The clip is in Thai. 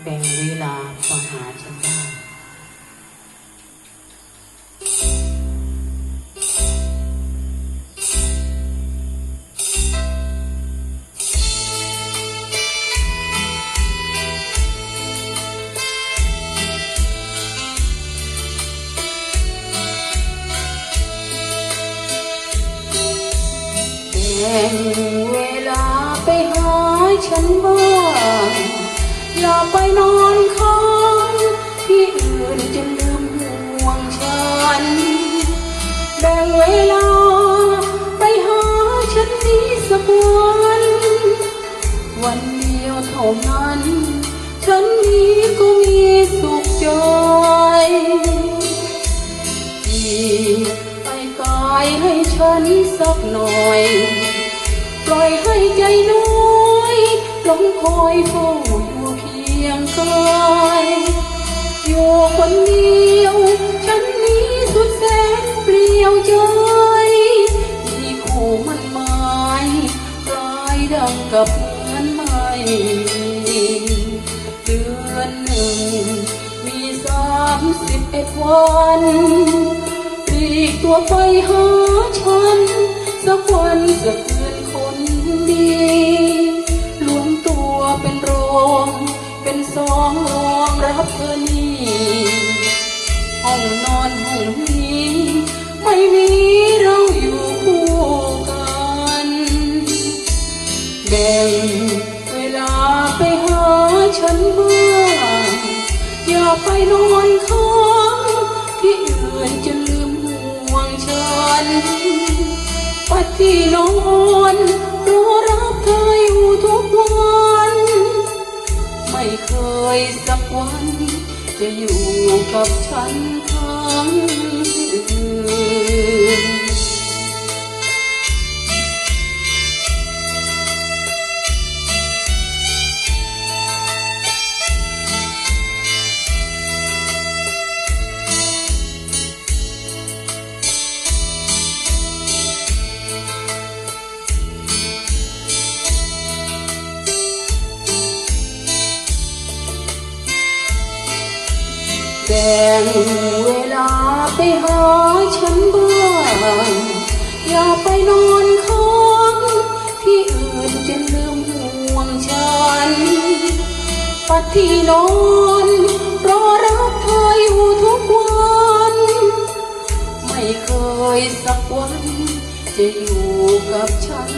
แบ่งเวลามาหาฉันได้แบ่งเวลาไปหาฉันบ้าง อย่าไปนอนค้างที่อื่นจนลืมห่วงฉันแบ่งเวลาไปหาฉันนี้สักวันวันเดียวเท่านั้น ฉันนี้ก็มีสุขใจอีกไปกายให้ฉันสักหน่อย ปล่อยให้ใจน้อยลงคอยเฝ้าอยู่ ยงกายอยู่คนเดียว ฉันนี้สุดแสนเปลี่ยวใจมีคู่มันหมายกลายดังกับเหมือนไม่เดือนหนึ่ง มีสามสิบเอ็ดวันปลีกตัวไปหาฉั บเธอนี่ห้องนอนห้องนี้ ไม่มีเราอยู่คู่กันแบ่งเวลาไปหาฉันบ้างอย่าไปนอนค้างที่อื่นจะลืมห่วงฉันปัดที่นอนรอรั สักวัน จะอยู่กับฉันทั้ง แบ่งเวลาไปหาฉันบ้างอย่าไปนอนค้างที่อื่นจะลืมห่วงฉันปัดที่นอนรอรับเธออยู่ทุกวัน ไม่เคยสักวันจะอยู่กับฉัน